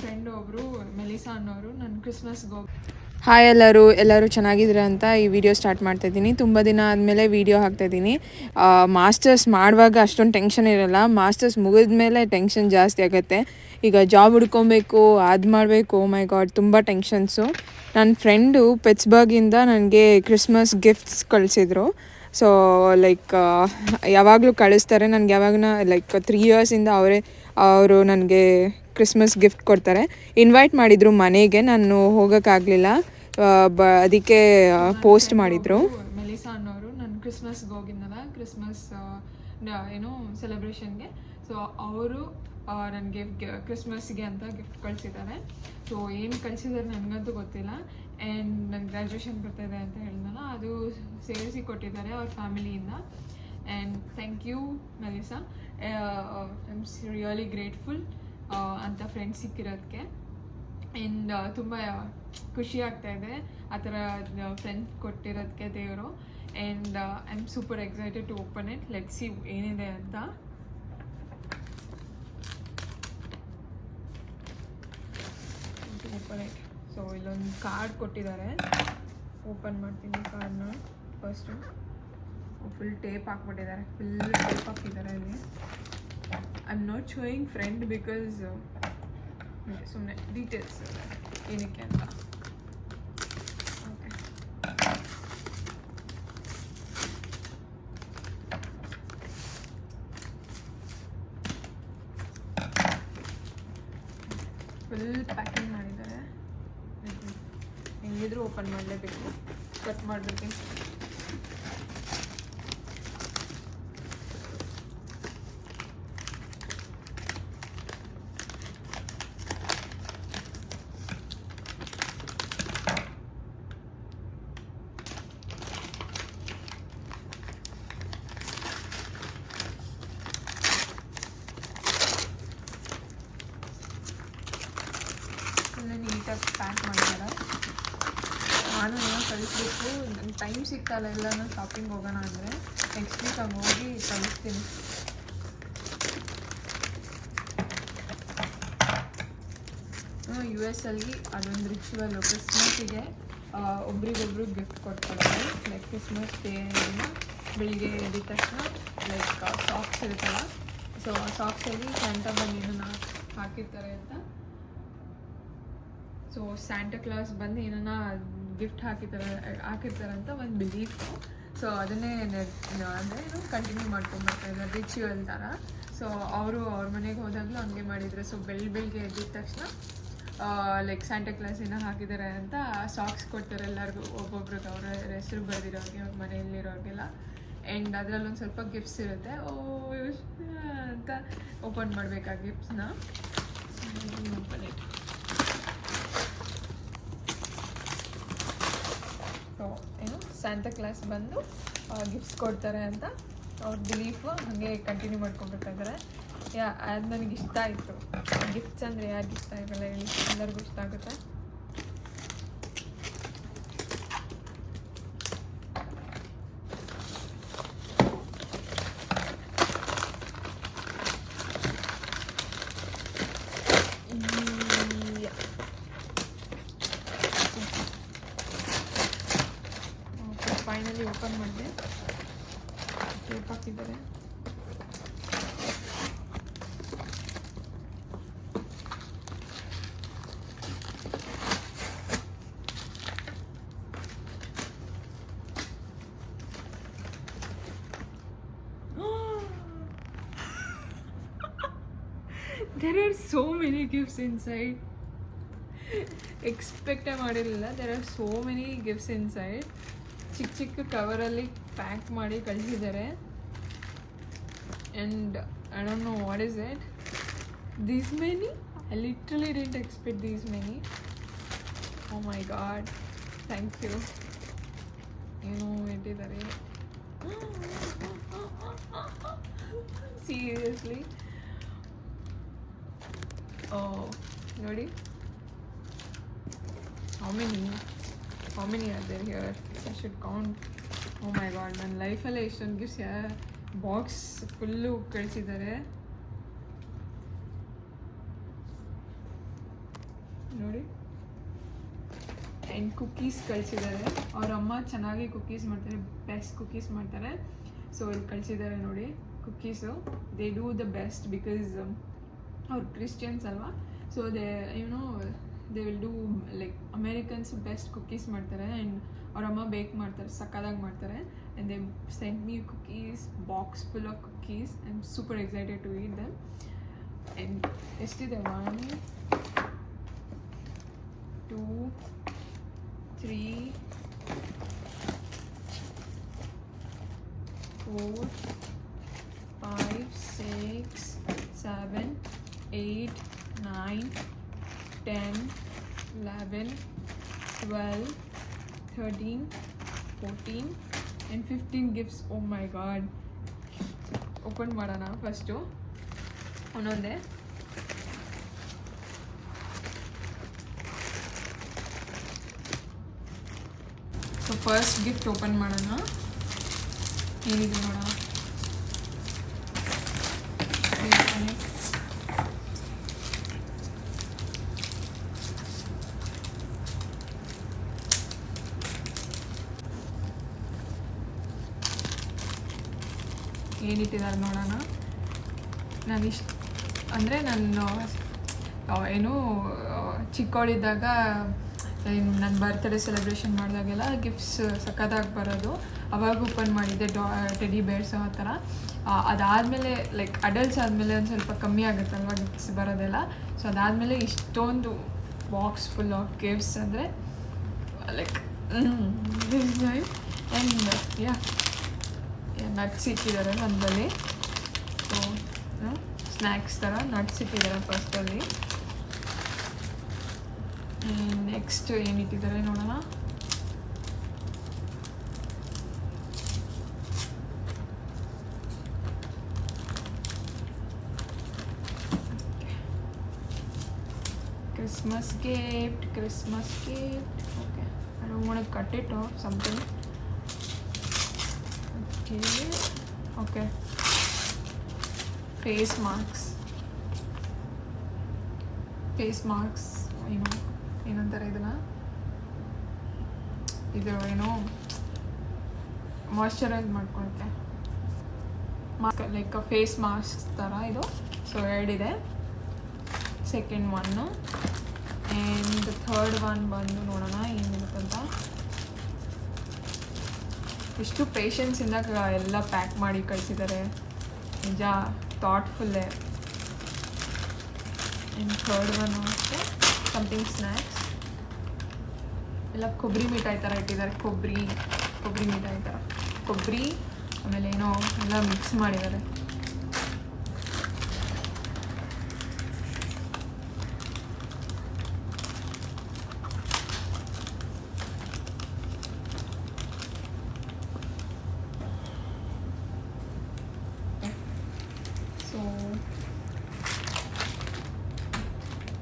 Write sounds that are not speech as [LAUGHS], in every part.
Friend ಒಬ್ರು Melissa ಅನ್ನೋರು ನನ್ನ ಕ್ರಿಸ್ಮಸ್ ಗೋ ಹಾಯ್ ಎಲ್ಲರೂ ಎಲ್ಲರೂ ಚೆನ್ನಾಗಿದ್ದೀರಾ ಅಂತ ಈ ವಿಡಿಯೋ ಸ್ಟಾರ್ಟ್ ಮಾಡ್ತಾ ಇದ್ದೀನಿ. ತುಂಬ ದಿನ ಆದಮೇಲೆ ವಿಡಿಯೋ ಹಾಕ್ತಾಯಿದ್ದೀನಿ ಮಾಸ್ಟರ್ಸ್ ಮಾಡುವಾಗ ಅಷ್ಟೊಂದು ಟೆನ್ಷನ್ ಇರೋಲ್ಲ. ಮಾಸ್ಟರ್ಸ್ ಮುಗಿದ ಮೇಲೆ ಟೆನ್ಷನ್ ಜಾಸ್ತಿ ಆಗುತ್ತೆ. ಈಗ ಜಾಬ್ ಹುಡ್ಕೊಬೇಕು, ಅದು ಮಾಡಬೇಕು. ಮೈ ಗಾಡ್ ತುಂಬ ಟೆನ್ಷನ್ಸು ನನ್ನ ಫ್ರೆಂಡು ಪೆಟ್ಸ್ಬರ್ಗಿಂದ ನನಗೆ ಕ್ರಿಸ್ಮಸ್ ಗಿಫ್ಟ್ಸ್ ಕಳಿಸಿದ್ರು. ಸೊ ಲೈಕ್ ಯಾವಾಗಲೂ ಕಳಿಸ್ತಾರೆ. ನನಗೆ ಯಾವಾಗ ಲೈಕ್ ತ್ರೀ ಇಯರ್ಸಿಂದ ಅವರೇ ಅವರು ನನಗೆ ಕ್ರಿಸ್ಮಸ್ ಗಿಫ್ಟ್ ಕೊಡ್ತಾರೆ. ಇನ್ವೈಟ್ ಮಾಡಿದರು ಮನೆಗೆ, ನಾನು ಹೋಗೋಕ್ಕಾಗಲಿಲ್ಲ. ಬ, ಅದಕ್ಕೆ ಪೋಸ್ಟ್ ಮಾಡಿದರು. ಮೆಲಿಸಾ ಅನ್ನೋರು ನಾನು ಕ್ರಿಸ್ಮಸ್ಗೆ ಹೋಗಿದ್ನಲ್ಲ ಕ್ರಿಸ್ಮಸ್ ಏನು ಸೆಲೆಬ್ರೇಷನ್ಗೆ ಸೊ ಅವರು ನನಗೆ ಕ್ರಿಸ್ಮಸ್ಗೆ ಅಂತ ಗಿಫ್ಟ್ ಕಳಿಸಿದ್ದಾರೆ. ಸೊ ಏನು ಕಳಿಸಿದ್ದಾರೆ ನನಗಂತೂ ಗೊತ್ತಿಲ್ಲ. ಆ್ಯಂಡ್ ನನ್ನ ಗ್ರ್ಯಾಜುಯೇಷನ್ ಬರ್ತಾಯಿದೆ ಅಂತ ಹೇಳಿದ್ನಲ್ಲ, ಅದು ಸೇರಿಸಿ ಕೊಟ್ಟಿದ್ದಾರೆ ಅವ್ರ ಫ್ಯಾಮಿಲಿಯಿಂದ and thank you Melissa I am really grateful ಅಂತ ಫ್ರೆಂಡ್ಸ್ ಸಿಕ್ಕಿರೋದಕ್ಕೆ ಆ್ಯಂಡ್ ತುಂಬ ಖುಷಿ ಆಗ್ತಾ ಇದೆ. ಆ ಥರ ಫ್ರೆಂಡ್ ಕೊಟ್ಟಿರೋದಕ್ಕೆ ದೇವರು. And I am super excited to open it let see ಏನಿದೆ ಅಂತ. ಓಪನ್ ಇಟ್ ಸೊ ಇಲ್ಲೊಂದು ಕಾರ್ಡ್ ಕೊಟ್ಟಿದ್ದಾರೆ. ಓಪನ್ ಮಾಡ್ತೀನಿ ಕಾರ್ಡ್ನ ಫಸ್ಟು ಫುಲ್ ಟೇಪ್ ಹಾಕ್ಬಿಟ್ಟಿದ್ದಾರೆ. ಫುಲ್ ಟೇಪ್ ಹಾಕಿದ್ದಾರೆ ಇಲ್ಲಿ I am not showing friend because ಸುಮ್ಮನೆ ಡೀಟೇಲ್ಸ್ ಏನಕ್ಕೆ ಅಂತ ಓಕೆ ಫುಲ್ ಪ್ಯಾಕಿಂಗ್ ಮಾಡಿದ್ದಾರೆ. ಹೆಂಗಿದ್ರು ಓಪನ್ ಮಾಡಲೇಬೇಕು. ಕಟ್ ಮಾಡಿಬಿಡ್ತೀನಿ ಫುಲ್ ನೀಟಾಗಿ ಪ್ಯಾಕ್ ಮಾಡ್ತಾರೆ. ನಾನು ಏನೋ ಕಳಿಸ್ಬೇಕು ನನ್ನ ಟೈಮ್ ಸಿಗ್ತಲ್ಲ ಎಲ್ಲನೂ ಶಾಪಿಂಗ್ ಹೋಗೋಣ ಅಂದರೆ. ನೆಕ್ಸ್ಟ್ ವೀಕ್ ಹಂಗೆ ಹೋಗಿ ಕಳಿಸ್ತೀನಿ. ಯು ಎಸ್ ಅಲ್ಲಿ ಅದೊಂದು ರಿಚುವಲ್ ಕ್ರಿಸ್ಮಸ್ಸಿಗೆ ಒಬ್ರಿಗೊಬ್ರು ಗಿಫ್ಟ್ ಕೊಡ್ತಾರೆ. ಲೈಕ್ ಕ್ರಿಸ್ಮಸ್ ಡೇನ ಬೆಳಿಗ್ಗೆ ಎದ್ದ ತಕ್ಷಣ ಲೈಕ್ ಸಾಕ್ಸ್ ಇರುತ್ತಲ್ಲ. ಸೊ ಸಾಕ್ಸಲ್ಲಿ ಕ್ಯಾಂಟಾ ಬಂದು ಹಾಕಿರ್ತಾರೆ ಅಂತ. ಸೊ ಸ್ಯಾಂಟಾ ಕ್ಲಾಸ್ ಬಂದು ಏನನ್ನ ಗಿಫ್ಟ್ ಹಾಕಿರ್ತಾರೆ ಅಂತ ಒಂದು ಬಿಲೀಫ್ ಸೊ ಅದನ್ನೇ ಅಂದರೆ ಏನು ಕಂಟಿನ್ಯೂ ಮಾಡ್ಕೊಂಬರ್ತಾ ಇದ್ದಾರೆ ರಿಚುವಲ್ ಥರ ಸೊ ಅವರು ಅವ್ರ ಮನೆಗೆ ಹೋದಾಗಲೂ ಹಂಗೆ ಮಾಡಿದ್ರು. ಸೊ ಬೆಳ್ ಬೆಳಗ್ಗೆ ಎದ್ದಿದ ತಕ್ಷಣ ಲೈಕ್ ಸ್ಯಾಂಟಾ ಕ್ಲಾಸ್ ಏನೋ ಹಾಕಿದ್ದಾರೆ ಅಂತ ಸಾಕ್ಸ್ ಕೊಡ್ತಾರೆ ಎಲ್ಲರಿಗೂ. ಒಬ್ಬೊಬ್ರಿಗೆ ಅವರ ಹೆಸರು ಬರೆದಿರೋರಿಗೆ, ಅವ್ರ ಮನೆಯಲ್ಲಿರೋರಿಗೆಲ್ಲ. ಆ್ಯಂಡ್ ಅದರಲ್ಲಿ ಒಂದು ಸ್ವಲ್ಪ ಗಿಫ್ಟ್ಸ್ ಇರುತ್ತೆ. ಓ ಅಂತ ಓಪನ್ ಮಾಡಬೇಕು ಗಿಫ್ಟ್ಸ್ನ ಓಪನ್ ಸೊ ಸ್ಯಾಂಟಾ ಕ್ಲಾಸ್ ಬಂದು ಗಿಫ್ಟ್ಸ್ ಕೊಡ್ತಾರೆ ಅಂತ. ಅವ್ರ ಬಿಲೀಫ್ ಹಾಗೆ ಕಂಟಿನ್ಯೂ ಮಾಡ್ಕೊಬೇಕಾದ್ರೆ ಇದ್ದಾರೆ ಯಾ, ಅದು ನನಗೆ ಇಷ್ಟ ಆಯಿತು. ಗಿಫ್ಟ್ಸ್ ಅಂದರೆ ಯಾರಿಗೆ ಇಷ್ಟ? ಆಗಲ್ಲ ಹೇಳಿ. ಎಲ್ಲರಿಗೂ ಇಷ್ಟ ಆಗುತ್ತೆ Yeah. ಓಕೆ ಫೈನಲಿ ಓಪನ್ ಮಾಡಿದೆ ಟೇಪ್ ಹಾಕಿದ್ದಾರೆ there are so many gifts inside. ಎಕ್ಸ್ಪೆಕ್ಟೇ ಮಾಡಿರಲಿಲ್ಲ there are so many gifts inside ಚಿಕ್ಕ ಚಿಕ್ಕ ಕವರಲ್ಲಿ ಪ್ಯಾಕ್ ಮಾಡಿ ಕಳಿಸಿದ್ದಾರೆ and I don't know what is it these many I literally didn't expect these many oh my god thank you ಏನೋ ಇಟ್ಟಿದ್ದಾರೆ seriously ನೋಡಿ. How many how many are there here? I should count. Oh my god ನನ್ನ ಲೈಫಲ್ಲೇ ಇಷ್ಟೊಂದು gifts box full ಕಳಿಸಿದ್ದಾರೆ ನೋಡಿ. And cookies ಕಳಿಸಿದ್ದಾರೆ ಅವ್ರ ಅಮ್ಮ ಚೆನ್ನಾಗಿ ಕುಕ್ಕೀಸ್ ಮಾಡ್ತಾರೆ ಬೆಸ್ಟ್ ಕುಕ್ಕೀಸ್ ಮಾಡ್ತಾರೆ. ಸೊ ಇಲ್ಲಿ ಕಳಿಸಿದ್ದಾರೆ ನೋಡಿ cookies they do the best because ಅವ್ರು ಕ್ರಿಶ್ಚಿಯನ್ಸ್ ಅಲ್ವಾ? So they you know they will do like Americans best cookies ಮಾಡ್ತಾರೆ ಆ್ಯಂಡ್ ಅವ್ರ ಅಮ್ಮ ಬೇಕ್ ಮಾಡ್ತಾರೆ ಸಕ್ಕದಾಗಿ ಮಾಡ್ತಾರೆ. And they sent me cookies box full of cookies and super excited to eat them and ಎಷ್ಟಿದೆ one two three four, eleven, twelve, thirteen, fourteen, and fifteen gifts. Oh my god. open madana first open ಮಾಡೋಣ first ಒಂದೊಂದೇ so first gift open ಮಾಡೋಣ ಏನಿದೆ ನೋಡೋಣ ಏನಿಟ್ಟಿದ್ದಾರೆ ನೋಡೋಣ. ನಾನು ಇಷ್ಟ ಅಂದರೆ ನಾನು ಏನು ಚಿಕ್ಕವಳಿದ್ದಾಗ ಏನು ನನ್ನ ಬರ್ತ್ಡೇ ಸೆಲೆಬ್ರೇಷನ್ ಮಾಡಿದಾಗೆಲ್ಲ ಗಿಫ್ಟ್ಸ್ ಸಖತ್ತಾಗಿ ಬರೋದು. ಅವಾಗ ಓಪನ್ ಮಾಡಿದ್ದೆ, ಡಾ ಟೆಡಿ ಬೇರ್ಸ್ ಆ ಥರ. ಅದಾದಮೇಲೆ ಲೈಕ್ ಅಡಲ್ಟ್ಸ್ ಆದಮೇಲೆ ಒಂದು ಸ್ವಲ್ಪ ಕಮ್ಮಿ ಆಗುತ್ತಲ್ವ ಗಿಫ್ಟ್ಸ್ ಬರೋದೆಲ್ಲ. ಸೊ ಅದಾದಮೇಲೆ ಇಷ್ಟೊಂದು ಬಾಕ್ಸ್ ಫುಲ್ ಆಫ್ ಗಿಫ್ಟ್ಸ್ ಅಂದರೆ ಲೈಕ್ ಆ್ಯಂಡ್ ಯಾ ನಟ್ಸ್ ಇಟ್ಟಿದ್ದಾರೆ ನಮ್ಮಲ್ಲಿ ಸೊ ಸ್ನ್ಯಾಕ್ಸ್ ಥರ ನಟ್ಸ್ ಇಟ್ಟಿದ್ದಾರೆ ಫಸ್ಟಲ್ಲಿ ನೆಕ್ಸ್ಟ್ ಏನಿಟ್ಟಿದ್ದಾರೆ ನೋಡೋಣ. Christmas gift Christmas gift okay I ಒಳಗೆ ಕಟ್ಟಿಟ್ಟು something it off Okay, okay. Face masks. Face masks ಏನು ಏನಂತಾರೆ ಇದನ್ನ? ಇದು ಏನು ಮಾಯ್ಶ್ಚರೈಸ್ ಮಾಡ್ಕೊಳುತ್ತೆ ಮಾಸ್ಕ್ ಲೈಕ್ ಫೇಸ್ ಮಾಸ್ಕ್ ಥರ ಇದು. ಸೊ ಎರಡಿದೆ second one and third one ಬಂದು ನೋಡೋಣ ಏನಿರುತ್ತಂತ. ಎಷ್ಟು ಪೇಷನ್ಸಿಂದ ಎಲ್ಲ ಪ್ಯಾಕ್ ಮಾಡಿ ಕಳಿಸಿದ್ದಾರೆ ನಿಜ ಥಾಟ್ಫುಲ್ಲೇ ಇನ್ ಥರ್ಡ್ ಒನ್ ಅಷ್ಟೇ ಸಮಥಿಂಗ್ ಸ್ನ್ಯಾಕ್ಸ್ ಎಲ್ಲ ಕೊಬ್ಬರಿ ಮಿಠಾಯಿ ಥರ ಇಟ್ಟಿದ್ದಾರೆ ಕೊಬ್ಬರಿ ಕೊಬ್ಬರಿ ಮಿಠಾಯಿ ಥರ ಕೊಬ್ಬರಿ, ಆಮೇಲೆ ಏನೋ ಎಲ್ಲ ಮಿಕ್ಸ್ ಮಾಡಿದ್ದಾರೆ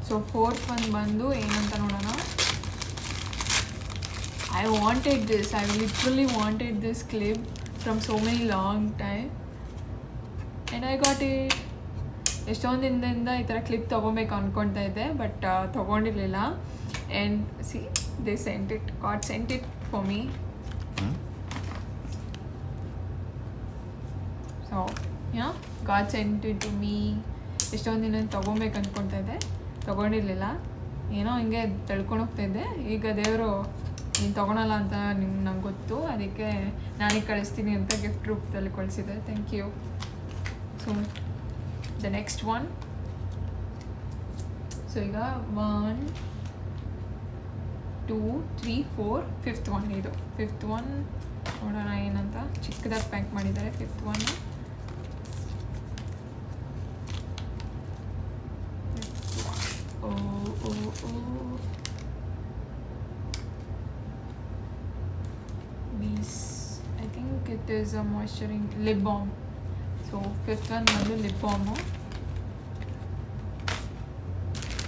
ಸೊ ಸೊ ಫೋರ್ತ್ ಒನ್ ಬಂದು ಏನಂತ ನೋಡೋಣ? I wanted this I literally wanted this clip from so many long time and I got it ಎಷ್ಟೊಂದು ದಿನದಿಂದ ಈ ಥರ ಕ್ಲಿಪ್ ತೊಗೊಬೇಕು ಅಂದ್ಕೊಳ್ತಾ ಇದ್ದೆ but ತೊಗೊಂಡಿರಲಿಲ್ಲ. And see they sent it got sent it for me so yeah got sent it to me ಎಷ್ಟೊಂದು ದಿನ ತೊಗೊಬೇಕು ಅಂದ್ಕೊಳ್ತಾ ಇದ್ದೆ. ತೊಗೊಂಡಿರಲಿಲ್ಲ. ಏನೋ ಹಿಂಗೆ ತಳ್ಕೊಂಡು ಹೋಗ್ತಾ ಇದ್ದೆ. ಈಗ ದೇವರು, ನೀನು ತೊಗೊಳಲ್ಲ ಅಂತ ನಿಮ್ಗೆ ನಂಗೆ ಗೊತ್ತು. ಅದಕ್ಕೆ ನಾನೇ ಕಳಿಸ್ತೀನಿ ಅಂತ ಗಿಫ್ಟ್ ರೂಪದಲ್ಲಿ ಕಳಿಸಿದೆ. Thank you so the next one so ಈಗ one two three four fifth one ಇದು. ಫಿಫ್ತ್ ಒನ್ ನೋಡೋಣ ಏನಂತ. ಚಿಕ್ಕದಾಗಿ ಪ್ಯಾಕ್ ಮಾಡಿದ್ದಾರೆ. Fifth one O O bees I think it is a moisturising lip balm so fifth one ಬಂದು lip balm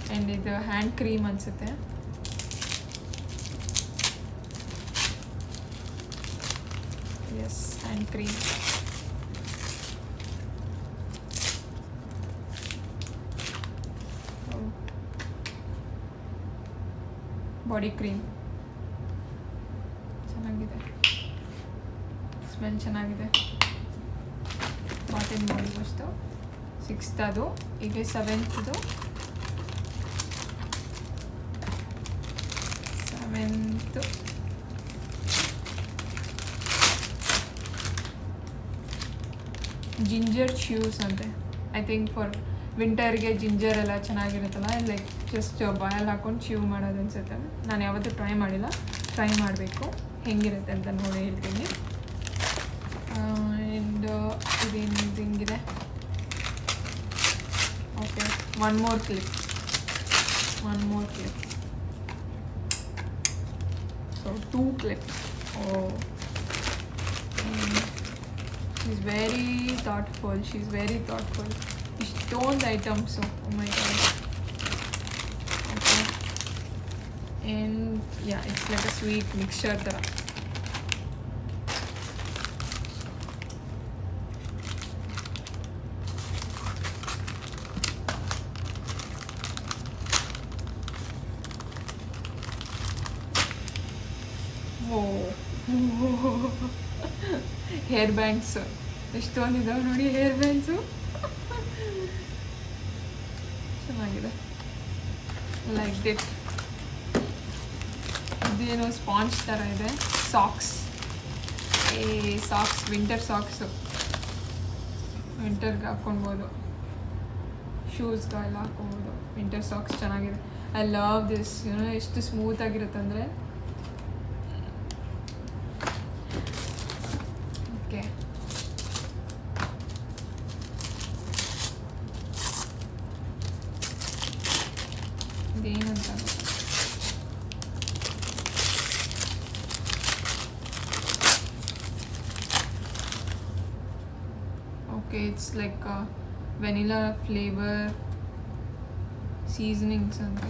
and ಇದು hand cream ಅನಿಸುತ್ತೆ S hand cream Body cream ಚೆನ್ನಾಗಿದೆ. Smell ಚೆನ್ನಾಗಿದೆ. ಬಾಟಲ್ ಬಾಡಿ ವಾಶ್ದು ಸಿಕ್ಸ್ತ್ ಅದು. ಈಗ ಸೆವೆಂತ್ದು ಸೆವೆಂತು ಜಿಂಜರ್ ಶ್ಯೂಸ್ ಅಂತೆ. ಐ ಥಿಂಕ್ ಫಾರ್ ವಿಂಟರ್ಗೆ ಜಿಂಜರ್ ಎಲ್ಲ ಚೆನ್ನಾಗಿರುತ್ತಲ್ಲ ಲೈಕ್ ಜಸ್ಟ್ ಬಾಯಲ್ಲಿ ಹಾಕೊಂಡು ಚೀವ್ ಮಾಡೋದು ಅನ್ಸುತ್ತೆ. ನಾನು ಯಾವತ್ತೂ ಟ್ರೈ ಮಾಡಿಲ್ಲ. ಟ್ರೈ ಮಾಡಬೇಕು. ಹೆಂಗಿರುತ್ತೆ ಅಂತ ನೋಡಿ ಹೇಳ್ತೀನಿ. ಆ್ಯಂಡ್ ಇದೇನು ಇದು ಹಿಂಗಿದೆ okay one more clip one more clip so two clips oh is very thoughtful she is very thoughtful ಇಷ್ಟೊಂದು items my god okay and yeah it's like a sweet mixture ಥರ ಹೇರ್ ಬ್ಯಾಂಡ್ಸ್ ಎಷ್ಟೊಂದು ಇದಾವೆ ನೋಡಿ hair bands [LAUGHS] ಚೆನ್ನಾಗಿದೆ. Like ಡಿಟ್ ಇದೇನೋ sponge ಥರ ಇದೆ. Socks ಈ ಸಾಕ್ಸ್ ವಿಂಟರ್ ಸಾಕ್ಸು ವಿಂಟರ್ಗೆ ಹಾಕ್ಕೊಳ್ಬೋದು. ಶೂಸ್ಗೆಲ್ಲ ಹಾಕ್ಕೊಬೋದು ವಿಂಟರ್ ಸಾಕ್ಸ್ ಚೆನ್ನಾಗಿದೆ. ಐ ಲವ್ ದಿಸ್ ಏನೋ ಎಷ್ಟು ಸ್ಮೂತ್ ಆಗಿರುತ್ತೆ ಅಂದರೆ okay ಇದೇನಂತ okay it's like vanilla flavour seasonings ಅಂತೆ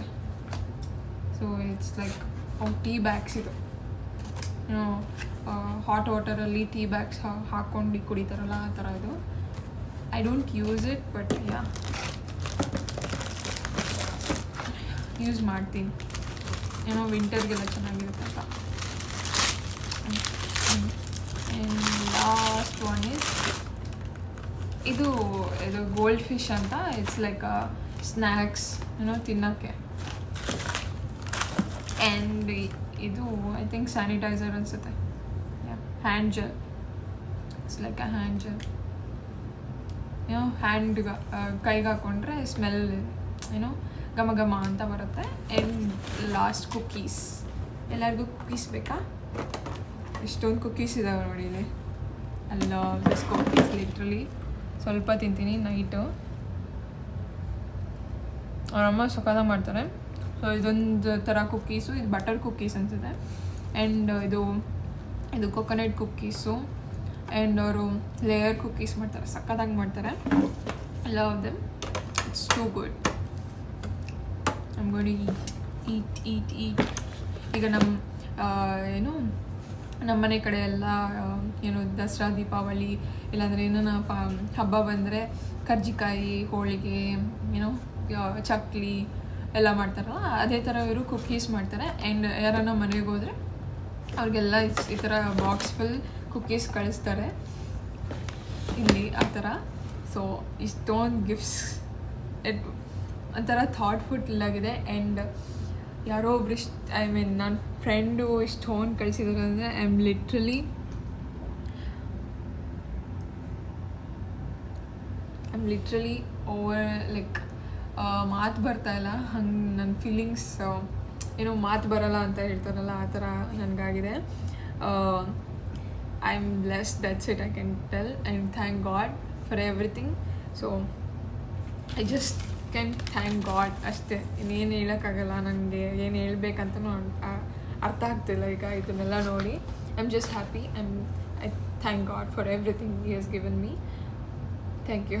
so it's like tea bags ಇದು. ಹಾಟ್ ವಾಟರಲ್ಲಿ ಟೀ ಬ್ಯಾಗ್ಸ್ ಹಾಕ್ಕೊಂಡು ಕುಡಿತಾರಲ್ಲ ಆ ಥರ ಇದು. I don't use it but yeah use ಮಾಡ್ತೀನಿ. ಏನೋ ವಿಂಟರ್ಗೆಲ್ಲ ಚೆನ್ನಾಗಿರುತ್ತೆ ಅಂತ ಆ್ಯಂಡ್ ಲಾಸ್ಟ್ ಒನ್ ಇಸ್ ಇದು ಇದು ಗೋಲ್ಡ್ ಫಿಶ್ ಅಂತ ಇಟ್ಸ್ ಲೈಕ್ ಸ್ನ್ಯಾಕ್ಸ್ ಏನೋ ತಿನ್ನೋಕ್ಕೆ. ಆ್ಯಂಡ್ ಇದು ಐ ಥಿಂಕ್ ಸ್ಯಾನಿಟೈಸರ್ ಅನಿಸುತ್ತೆ. Hand gel it's like a hand gel ಏನೋ ಹ್ಯಾಂಡ್ ಕೈಗೆ ಹಾಕ್ಕೊಂಡ್ರೆ ಸ್ಮೆಲ್ ಏನೋ ಘಮ ಘಮ ಅಂತ ಬರುತ್ತೆ. ಆ್ಯಂಡ್ ಲಾಸ್ಟ್ ಕುಕ್ಕೀಸ್ ಎಲ್ಲರಿಗೂ ಕುಕ್ಕೀಸ್ ಬೇಕಾ? ಎಷ್ಟೊಂದು ಕುಕ್ಕೀಸ್ ಇದಾವೆ ನೋಡಿ ಇಲ್ಲಿ. ಅಲ್ಲ ದಿಸ್ ಕುಕ್ಕೀಸ್ ಲಿಟ್ರಲಿ ಸ್ವಲ್ಪ ತಿಂತೀನಿ ನೈಟು ಅವರಮ್ಮ ಸೊಕ್ಕದ ಮಾಡ್ತಾರೆ. ಸೊ ಇದೊಂದು ಥರ ಕುಕ್ಕೀಸು ಇದು ಬಟರ್ ಕುಕ್ಕೀಸ್ ಅನಿಸುತ್ತೆ. ಆ್ಯಂಡ್ ಇದು ಇದು ಕೊಕೊನಟ್ ಕುಕ್ಕೀಸು ಆ್ಯಂಡ್ ಅವರು ಲೇಯರ್ ಕುಕ್ಕೀಸ್ ಮಾಡ್ತಾರೆ, ಸಕ್ಕತ್ತಾಗಿ ಮಾಡ್ತಾರೆ. Love them it's too good ನಮ್ಮ ಗೋಡಿ ಈಟ್ ಈಟ್ ಈಟ್ ಈಗ ನಮ್ಮ ಏನು ನಮ್ಮ ಮನೆ ಕಡೆ ಎಲ್ಲ ಏನು ದಸರಾ, ದೀಪಾವಳಿ, ಇಲ್ಲಾಂದರೆ ಏನಾನ ಪ, ಹಬ್ಬ ಬಂದರೆ ಕರ್ಜಿಕಾಯಿ, ಹೋಳಿಗೆ ಏನೋ ಚಕ್ಲಿ ಎಲ್ಲ ಮಾಡ್ತಾರಲ್ಲ, ಅದೇ ಥರ ಇವರು ಕುಕ್ಕೀಸ್ ಮಾಡ್ತಾರೆ. ಆ್ಯಂಡ್ ಯಾರನ್ನ ಮನೆಗೆ ಹೋದರೆ ಅವ್ರಿಗೆಲ್ಲ ಈ ಥರ ಬಾಕ್ಸ್ ಫುಲ್ ಕುಕ್ಕೀಸ್ ಕಳಿಸ್ತಾರೆ. ಇಲ್ಲಿ ಆ ಥರ ಸೊ ಇಷ್ಟೊಂದು ಗಿಫ್ಟ್ಸ್ ಇಟ್ ಒಂಥರ ಥಾಟ್ಫುಲ್ ಆಗಿದೆ ಆ್ಯಂಡ್ ಯಾರೋ ಒಬ್ರು ಇಷ್ಟ ಐ ಮೀನ್ ನನ್ನ ಫ್ರೆಂಡು ಇಷ್ಟೊಂದು ಕಳಿಸಿದ್ರು ಅಂದರೆ I am literally I am literally over like ಮಾತು ಬರ್ತಾ ಇಲ್ಲ. ಹಂಗೆ ನನ್ನ ಫೀಲಿಂಗ್ಸ್ ಏನೋ ಮಾತು ಬರಲ್ಲ ಅಂತ ಹೇಳ್ತಾರಲ್ಲ, ಆ ಥರ ನನಗಾಗಿದೆ. I am bless that's it I can tell I'm thank god for everything so I just can thank god ಅಷ್ಟೇ. ಇನ್ನೇನು ಹೇಳೋಕ್ಕಾಗಲ್ಲ ನನಗೆ, ಏನು ಹೇಳ್ಬೇಕಂತನೂ ಅರ್ಥ ಆಗ್ತಿಲ್ಲ ಈಗ ಇದನ್ನೆಲ್ಲ ನೋಡಿ. I am just happy I am I thank God for everything he has given me thank you